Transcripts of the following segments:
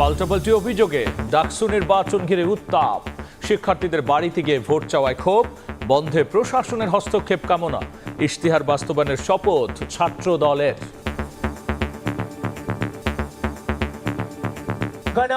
পাল্টাপাল্টি অভিযোগে ডাকসু নির্বাচন ঘিরে উত্তাপ। শিক্ষার্থীদের বাড়িতে গিয়ে ভোট চাওয়ায় ক্ষোভ, বন্ধে প্রশাসনের হস্তক্ষেপ কামনা। ইশতিহার বাস্তবায়নের শপথ ছাত্র দলের গণ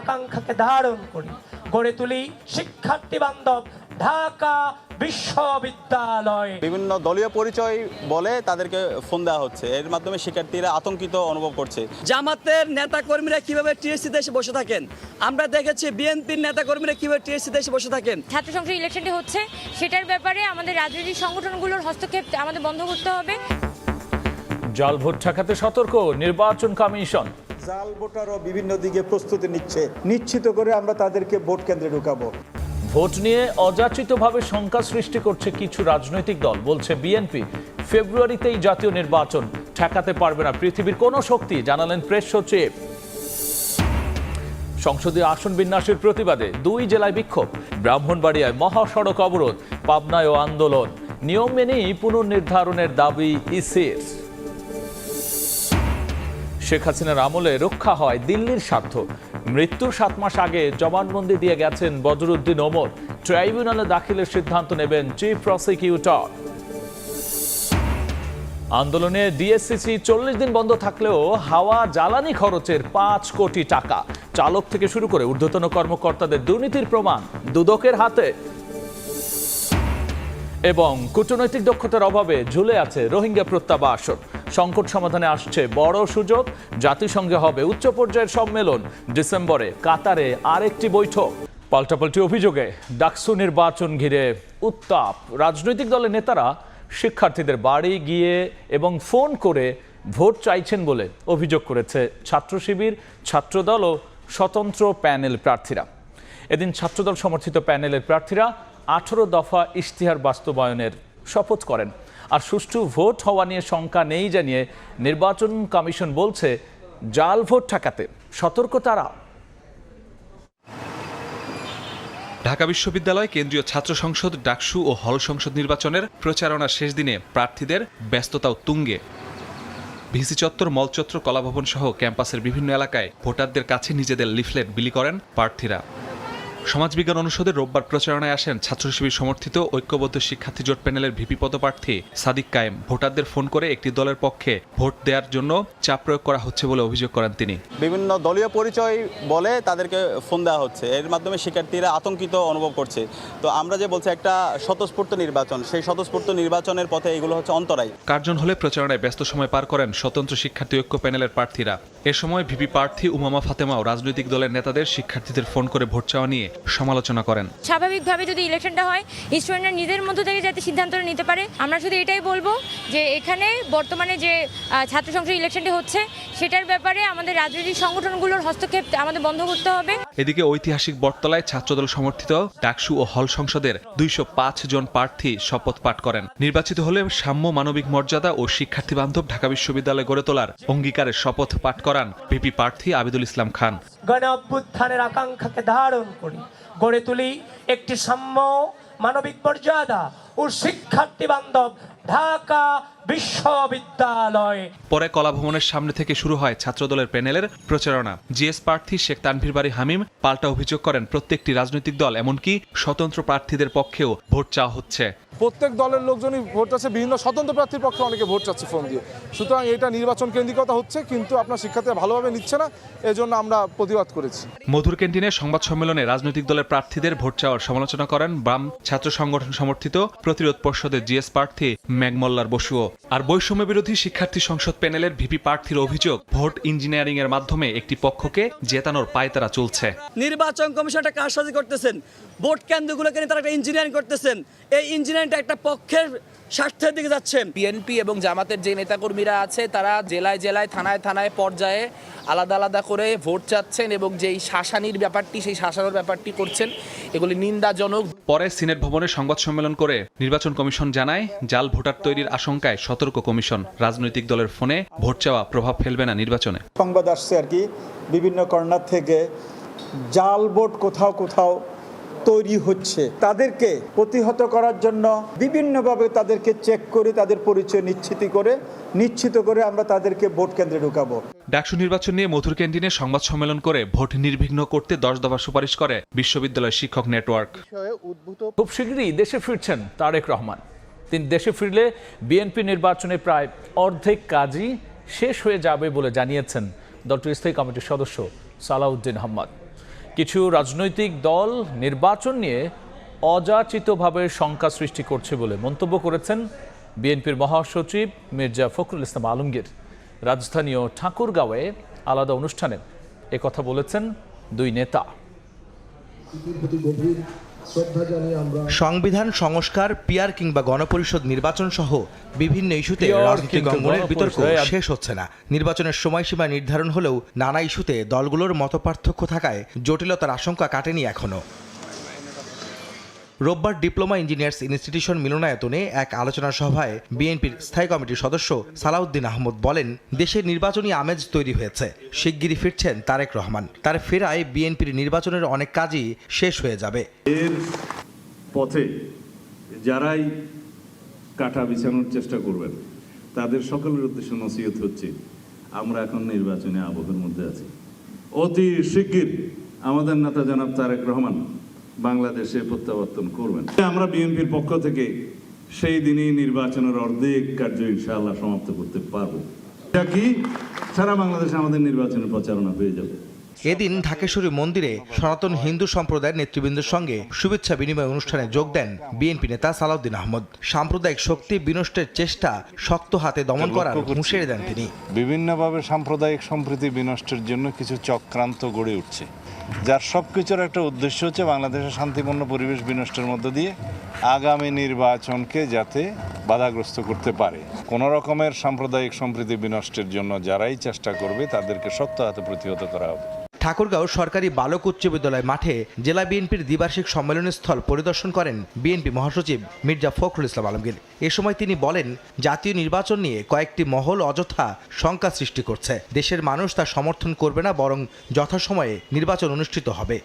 আকাঙ্ক্ষাকে ধারণ করি, গড়ে তুলি শিক্ষার্থী বান্ধব ঢাকা বিশ্ববিদ্যালয়। বিভিন্ন দলীয় পরিচয় বলে তাদেরকে ফোন দেওয়া হচ্ছে। এর মাধ্যমে শিক্ষার্থীরা আতঙ্কিত অনুভব করছে। জামাতের নেতাকর্মীরা কীভাবে টিএসসি দেশে বসে থাকেন? আমরা দেখেছি বিএনপির নেতাকর্মীরা কীভাবে টিএসসি দেশে বসে থাকেন? ছাত্র সংসদ ইলেকশনটি হচ্ছে সেটার ব্যাপারে আমাদের রাজনৈতিক সংগঠনগুলোর হস্তক্ষেপ আমাদের বন্ধ করতে হবে। জাল ভোট ঠেকাতে সতর্ক নির্বাচন কমিশন। জাল ভোটারও বিভিন্ন দিকে প্রস্তুতি নিচ্ছে। নিশ্চিত করে আমরা তাদেরকে ভোট কেন্দ্রে ঢুকাবো। ভোট নিয়ে অযাচিতভাবে শঙ্কা সৃষ্টি করছে কিছু রাজনৈতিক দল, বলছে বিএনপি ফেব্রুয়ারিতেই জাতীয় নির্বাচন, ঠেকাতে পারবে না পৃথিবীর কোনো শক্তি, জানালেন প্রেস সচিব। সংসদীয় আসন বিন্যাসের প্রতিবাদে দুই জেলায় বিক্ষোভ, ব্রাহ্মণবাড়িয়ায় মহাসড়ক অবরোধ পাবনায় আন্দোলন, নিয়ম মেনেই পুনর্নির্ধারণের দাবি ইসির। শেখ হাসিনার আমলে রক্ষা হয় দিল্লির স্বার্থ মৃত্যুর সাত মাস আগে জবানবন্দি দিয়ে গেছেন বদরুদ্দিন ওমর। ট্রাইব্যুনালে দাখিলের সিদ্ধান্ত নেবেন চিফ প্রসিকিউটর। আন্দোলনে ডিএসসিসি চল্লিশ দিন বন্ধ থাকলেও হাওয়া জ্বালানি খরচের পাঁচ কোটি টাকা। চালক থেকে শুরু করে ঊর্ধ্বতন কর্মকর্তাদের দুর্নীতির প্রমাণ দুদকের হাতে। এবং কূটনৈতিক দক্ষতার অভাবে ঝুলে আছে রোহিঙ্গা প্রত্যাবাসন। সংকট সমাধানে আসছে বড় সুযোগ। জাতিসংঘে হবে উচ্চ পর্যায়ের সম্মেলন ডিসেম্বরে কাতারে আরেকটি বৈঠক। পাল্টাপাল্টি অভিযোগে ডাকসু নির্বাচন ঘিরে উত্তাপ। রাজনৈতিক দলের নেতারা শিক্ষার্থীদের বাড়ি গিয়ে এবং ফোন করে ভোট চাইছেন বলে অভিযোগ করেছে ছাত্র শিবির, ছাত্রদল ও স্বতন্ত্র প্যানেল প্রার্থীরা। এদিন ছাত্রদল সমর্থিত প্যানেলের প্রার্থীরা আঠারো দফা ইশতিহার বাস্তবায়নের শপথ করেন। আর সুষ্ঠু ভোট হওয়া নিয়ে শঙ্কা নেই জানিয়ে নির্বাচন কমিশন বলছে, জাল ভোট ঠেকাতে সতর্ক তারা। ঢাকা বিশ্ববিদ্যালয় কেন্দ্রীয় ছাত্র সংসদ, ডাকসু ও হল সংসদ নির্বাচনের প্রচারণা শেষ দিনে প্রার্থীদের ব্যস্ততাও তুঙ্গে। ভিসি চত্বর মলচত্র কলাভবন সহ ক্যাম্পাসের বিভিন্ন এলাকায় ভোটারদের কাছে নিজেদের লিফলেট বিলি করেন প্রার্থীরা। সমাজবিজ্ঞান অনুষদের রোববার প্রচারণায় আসেন ছাত্র শিবির সমর্থিত ঐক্যবদ্ধ শিক্ষার্থী জোট প্যানেলের ভিপি পদপ্রার্থী সাদিক কায়েম। ভোটারদের ফোন করে একটি দলের পক্ষে ভোট দেওয়ার জন্য চাপ প্রয়োগ করা হচ্ছে বলে অভিযোগ করেন তিনি। বিভিন্ন দলীয় পরিচয় বলে তাদেরকে ফোন দেওয়া হচ্ছে। এর মাধ্যমে শিক্ষার্থীরা আতঙ্কিত অনুভব করছে। তো আমরা যে বলছি একটা স্বতঃস্ফূর্ত নির্বাচন সেই স্বতঃস্ফূর্ত নির্বাচনের পথে এগুলো হচ্ছে অন্তরায়। কার্জন হলে প্রচারণায় ব্যস্ত সময় পার করেন স্বতন্ত্র শিক্ষার্থী ঐক্য প্যানেলের প্রার্থীরা। এ সময় ভিপি প্রার্থী উমামা ফাতেমাও রাজনৈতিক দলের নেতাদের শিক্ষার্থীদের ফোন করে ভোট চাওয়া নিয়ে সমালোচনা করেন। স্বাভাবিকভাবে যদি ইলেকশনটা হয় স্টুডেন্টরা নিজের মধ্য থেকে যাতে সিদ্ধান্তটা নিতে পারে। আমরা শুধু এটাই বলব যে এখানে বর্তমানে যে ছাত্র সংসদ ইলেকশনটি হচ্ছে সেটার ব্যাপারে আমাদের রাজনৈতিক সংগঠনগুলোর হস্তক্ষেপ আমাদের বন্ধ করতে হবে। এদিকে ঐতিহাসিক বটতলায় ছাত্রদল সমর্থিত ডাকসু ও হল সংসদের দুইশো পাঁচ জন প্রার্থী শপথ পাঠ করেন। নির্বাচিত হলে সাম্য মানবিক মর্যাদা ও শিক্ষার্থী বান্ধব ঢাকা বিশ্ববিদ্যালয় গড়ে তোলার অঙ্গীকারের শপথ পাঠ করান ভিপি প্রার্থী আবিদুল ইসলাম খান। গণ অভ্যুত্থানের আকাঙ্ক্ষাকে ধারণ করি। গড়ে তুলি একটি সাম্য মানবিক মর্যাদা ও শিক্ষার্থী বান্ধব ঢাকা বিশ্ববিদ্যালয়। পরে কলাভবনের সামনে থেকে শুরু হয় ছাত্রদলের প্যানেলের প্রচারণা। জিএস প্রার্থী শেখ তানভীর বাড়ি হামিম পাল্টা অভিযোগ করেন প্রত্যেকটি রাজনৈতিক দল এমনকি স্বতন্ত্র প্রার্থীদের পক্ষেও ভোট চাওয়া হচ্ছে। প্রত্যেক দলের লোকজনই ভোট চাচ্ছে বিভিন্ন স্বতন্ত্র প্রার্থীর পক্ষে অনেকে ভোট চাচ্ছে ফোন দিয়ে। সুতরাং এটা নির্বাচন কেন্দ্রিকতা হচ্ছে কিন্তু আপনার শিক্ষার্থীরা ভালোভাবে নিচ্ছে না এজন্য আমরা প্রতিবাদ করেছি। মধুর ক্যান্টিনে সংবাদ সম্মেলনে রাজনৈতিক দলের প্রার্থীদের ভোট চাওয়ার সমালোচনা করেন বাম ছাত্র সংগঠন সমর্থিত প্রতিরোধ পর্ষদের জিএস প্রার্থী ম্যাগমল্লার বসুও। আর বৈষম্য বিরোধী শিক্ষার্থী সংসদ প্যানেলের ভিপি প্রার্থীর অভিযোগ, ভোট ইঞ্জিনিয়ারিং এর মাধ্যমে একটি পক্ষকে জেতানোর পায়তারা চলছে। নির্বাচন কমিশনটা কারসাজি করতেছেন? ভোট কেন্দ্রগুলোকে নিয়ে তারা একটা ইঞ্জিনিয়ারিং করতেছেন। এই ইঞ্জিনিয়ারিংটা একটা পক্ষের স্বার্থের দিকে যাচ্ছেন। বিএনপি এবং জামাতের যে নেতাকর্মীরা আছে তারা জেলায় জেলায় থানায় থানায় পর্যায়ে আলাদা আলাদা করে ভোট চাচ্ছেন এবং যেই শাসানির ব্যাপারটি সেই শাসানোর ব্যাপারটি করছেন এগুলি নিন্দাজনক। পরে সিনেট ভবনে সংবাদ সম্মেলন করে নির্বাচন কমিশন জানায় জাল ভোটার তৈরির আশঙ্কায় সতর্ক কমিশন। রাজনৈতিক দলের ফোনে ভোট চাওয়া প্রভাব ফেলবে না নির্বাচনে। সংবাদ আসছে আর কি বিভিন্ন কর্নার থেকে জাল ভোট কোথাও কোথাও তৈরি হচ্ছে। তাদেরকে প্রতিহত করার জন্য বিভিন্নভাবে তাদেরকে চেক করে তাদের পরিচয় নিশ্চিত করে নিশ্চিত করে আমরা তাদেরকে ভোট কেন্দ্রে ঢুকাবো। ডাকসু নির্বাচন নিয়ে মধুর ক্যান্টিনে সংবাদ সম্মেলন করে ভোট নির্বিঘ্ন করতে দশ দফা সুপারিশ করে বিশ্ববিদ্যালয় শিক্ষক নেটওয়ার্ক। খুব শীঘ্রই দেশে ফিরছেন তারেক রহমান। তিনি দেশে ফিরলে বিএনপি নির্বাচনে প্রায় অর্ধেক কাজই শেষ হয়ে যাবে বলে জানিয়েছেন দলটির স্থায়ী কমিটির সদস্য সালাউদ্দিন আহমদ। কিছু রাজনৈতিক দল নির্বাচন নিয়ে অযাচিতভাবে শঙ্কা সৃষ্টি করছে বলে মন্তব্য করেছেন বিএনপির মহাসচিব মির্জা ফখরুল ইসলাম আলমগীর। রাজধানী ও ঠাকুরগাঁওয়ে আলাদা অনুষ্ঠানে কথা বলেছেন দুই নেতা। সংবিধান সংস্কার পিয়ার কিংবা গণপরিষদ নির্বাচন সহ বিভিন্ন ইস্যুতে রাজনৈতিক অঙ্গনের বিতর্ক শেষ হচ্ছে না। নির্বাচনের সময়সীমা নির্ধারণ হলেও নানা ইস্যুতে দলগুলোর মতপার্থক্য থাকায় জটিলতার আশঙ্কা কাটেনি এখনও। রোববার ডিপ্লোমা ইঞ্জিনিয়ার্স ইনস্টিটিউশন মিলনায়তনে এক আলোচনা সভায় বিএনপির স্থায়ী কমিটির সদস্য সালাউদ্দিন আহমদ বলেন, দেশের নির্বাচনী আমেজ তৈরি হয়েছে, শিগগিরই ফিরছেন তারেক রহমান। তার ফেরায় বিএনপির নির্বাচনের অনেক কাজই শেষ হয়ে যাবে। এর পথে যারাই কাটা বিছানোর চেষ্টা করবেন, তাদের সকলের উদ্দেশ্য নসিহত হচ্ছে, আমরা এখন নির্বাচনে আবহের মধ্যে আছি। অতি শিগগির আমাদের নেতা জনাব তারেক রহমান বাংলাদেশে প্রত্যাবর্তন করবেন। আমরা বিএনপির পক্ষ থেকে সেই দিনই নির্বাচনের অর্ধেক কার্য ইনশাআল্লাহ সমাপ্ত করতে পারব। এটা কি? সারা বাংলাদেশে আমাদের নির্বাচনের প্রচারণা হয়ে যাবে। এদিন ঢাকেশ্বরী মন্দিরে সনাতন হিন্দু সম্প্রদায়ের নেতৃবৃন্দের সঙ্গে শুভেচ্ছা বিনিময় অনুষ্ঠানে যোগ দেন বিএনপি নেতা সালাউদ্দিন আহমদ। সাম্প্রদায়িক শক্তি বিনষ্টের চেষ্টা শক্ত হাতে দমন করার হুঁশিয়ারি দেন তিনি। বিভিন্নভাবে সাম্প্রদায়িক সম্প্রীতি বিনষ্টের জন্য কিছু চক্রান্ত গড়ে উঠছে যার সব কিছুর একটা উদ্দেশ্য হচ্ছে বাংলাদেশের শান্তিপূর্ণ পরিবেশ বিনষ্টের মধ্য দিয়ে আগামী নির্বাচনকে যাতে বাধাগ্রস্ত করতে পারে। কোনো রকমের সাম্প্রদায়িক সম্প্রীতি বিনষ্টের জন্য যারাই চেষ্টা করবে তাদেরকে শক্ত হাতে প্রতিহত করা হবে। ঠাকুরগাঁও সরকারি বালক উচ্চ বিদ্যালয় মাঠে জেলা বিএনপির দ্বিবার্ষিক সম্মেলনী স্থল পরিদর্শন করেন বিএনপি মহাসচিব মির্জা ফখরুল ইসলাম আলমগীর। এ সময় তিনি বলেন, জাতীয় নির্বাচন নিয়ে কয়েকটি মহল অযথা শঙ্কা সৃষ্টি করছে। দেশের মানুষ তা সমর্থন করবে না, বরং যথাসময়ে নির্বাচন অনুষ্ঠিত হবে।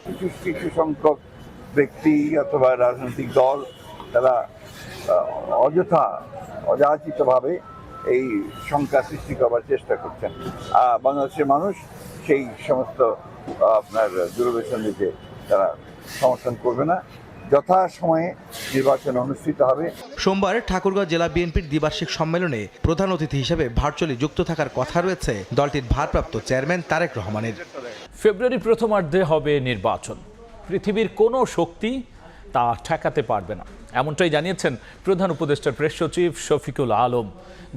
কিছু সংখ্যক ব্যক্তি অথবা রাজনৈতিক দল, তারা অযথা, অযাচিতভাবে এই শঙ্কা সৃষ্টি করবার চেষ্টা করছেন। আর বাংলাদেশের মানুষ সেই সমস্ত আপনার দূরদর্শনীতে তারা সমর্থন করবে না। যথা সময়ে নির্বাচন অনুষ্ঠিত হবে। সোমবার ঠাকুরগাঁও জেলা বিএনপির দ্বিবার্ষিক সম্মেলনে প্রধান অতিথি হিসেবে ভার্চুয়ালি যুক্ত থাকার কথা রয়েছে দলটির ভারপ্রাপ্ত চেয়ারম্যান তারেক রহমানের। ফেব্রুয়ারি প্রথমার্ধে হবে নির্বাচন। পৃথিবীর কোনো শক্তি তা ঠেকাতে পারবে না। এমনটাই জানিয়েছেন প্রধান উপদেষ্টার প্রেস সচিব শফিকুল আলম।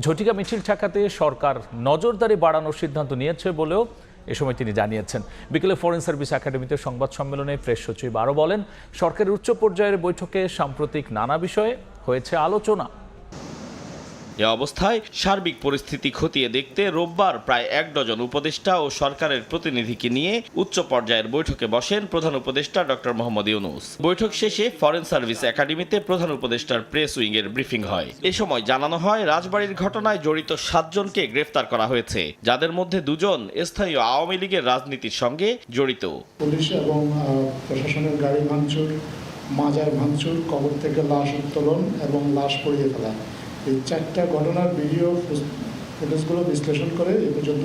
ঝটিকা মিছিল ঠেকাতে সরকার নজরদারি বাড়ানোর সিদ্ধান্ত নিয়েছে বলেও এ সময় তিনি জানিয়েছেন। বিকেলে ফরেন সার্ভিস একাডেমিতে সংবাদ সম্মেলনে প্রেস সচিব আরও বলেন, সরকারের উচ্চ পর্যায়ের বৈঠকে সাম্প্রতিক নানা বিষয়ে হয়েছে আলোচনা। এ অবস্থায় সার্বিক পরিস্থিতি খতিয়ে দেখতে রোববার প্রায় এক ডজন উপদেষ্টা ও সরকারের প্রতিনিধিকে নিয়ে উচ্চ পর্যায়ের বৈঠকে বসেন প্রধান উপদেষ্টা ডক্টর মোহাম্মদ ইউনুস। বৈঠক শেষে ফরেন সার্ভিস একাডেমিতে প্রধান উপদেষ্টার প্রেস উইংয়ের ব্রিফিং হয়। এ সময় জানানো হয়, রাজবাড়ির ঘটনায় জড়িত সাতজনকে গ্রেফতার করা হয়েছে, যাদের মধ্যে দুজন স্থানীয় আওয়ামী লীগের রাজনীতির সঙ্গে জড়িত। পুলিশ এবং প্রশাসনের গাড়ি ভাঙচুর, মাজার ভাঙচুর, কবর থেকে লাশ উত্তোলন এবং লাশ পড়িয়ে ফেলা। এই চারটা ঘটনার ভিডিও ফুটেজগুলো বিশ্লেষণ করে এ পর্যন্ত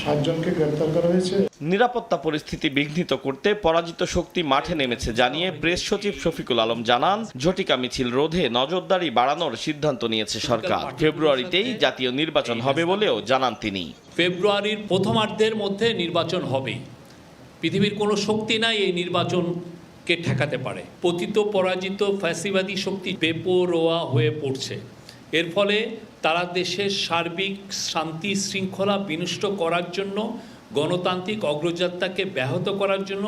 সাতজনকে গ্রেপ্তার করা হয়েছে। নিরাপত্তা পরিস্থিতি বিঘ্নিত করতে পরাজিত শক্তি মাঠে নেমেছে জানিয়ে প্রেস সচিব শফিকুল আলম জানান ঝটিকা মিছিল রোধে নজরদারি বাড়ানোর সিদ্ধান্ত নিয়েছে সরকার। ফেব্রুয়ারিতেই জাতীয় নির্বাচন হবে বলেও জানান তিনি। ফেব্রুয়ারির প্রথমার্ধের মধ্যে নির্বাচন হবে। পৃথিবীর কোনো শক্তি নাই এই নির্বাচনকে ঠেকাতে পারে। পতিত পরাজিত ফ্যাসিবাদী শক্তি বেপরোয়া হয়ে পড়ছে। এর ফলে তারা দেশের সার্বিক শান্তি শৃঙ্খলা বিনষ্ট করার জন্য গণতান্ত্রিক অগ্রযাত্রাকে ব্যাহত করার জন্য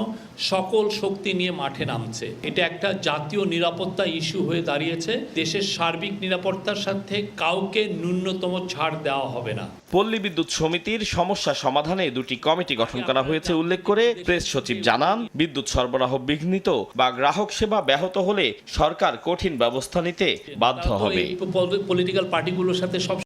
সকল শক্তি নিয়ে মাঠে নামছে। এটা একটা জাতীয় নিরাপত্তা ইস্যু হয়ে দাঁড়িয়েছে। দেশের সার্বিক নিরাপত্তার সাথে কাউকে ন্যূনতম ছাড় দেওয়া হবে না। পল্লী বিদ্যুৎ সমিতির সমস্যা সমাধানে দুটি কমিটি গঠন করা হয়েছে উল্লেখ করে প্রেস সচিব জানান বিদ্যুৎ সরবরাহ বিঘ্নিত বা গ্রাহক সেবা ব্যাহত হলে সরকার কঠিন ব্যবস্থা নিতে বাধ্য হবে। পলিটিক্যাল পার্টিগুলোর সাথে সব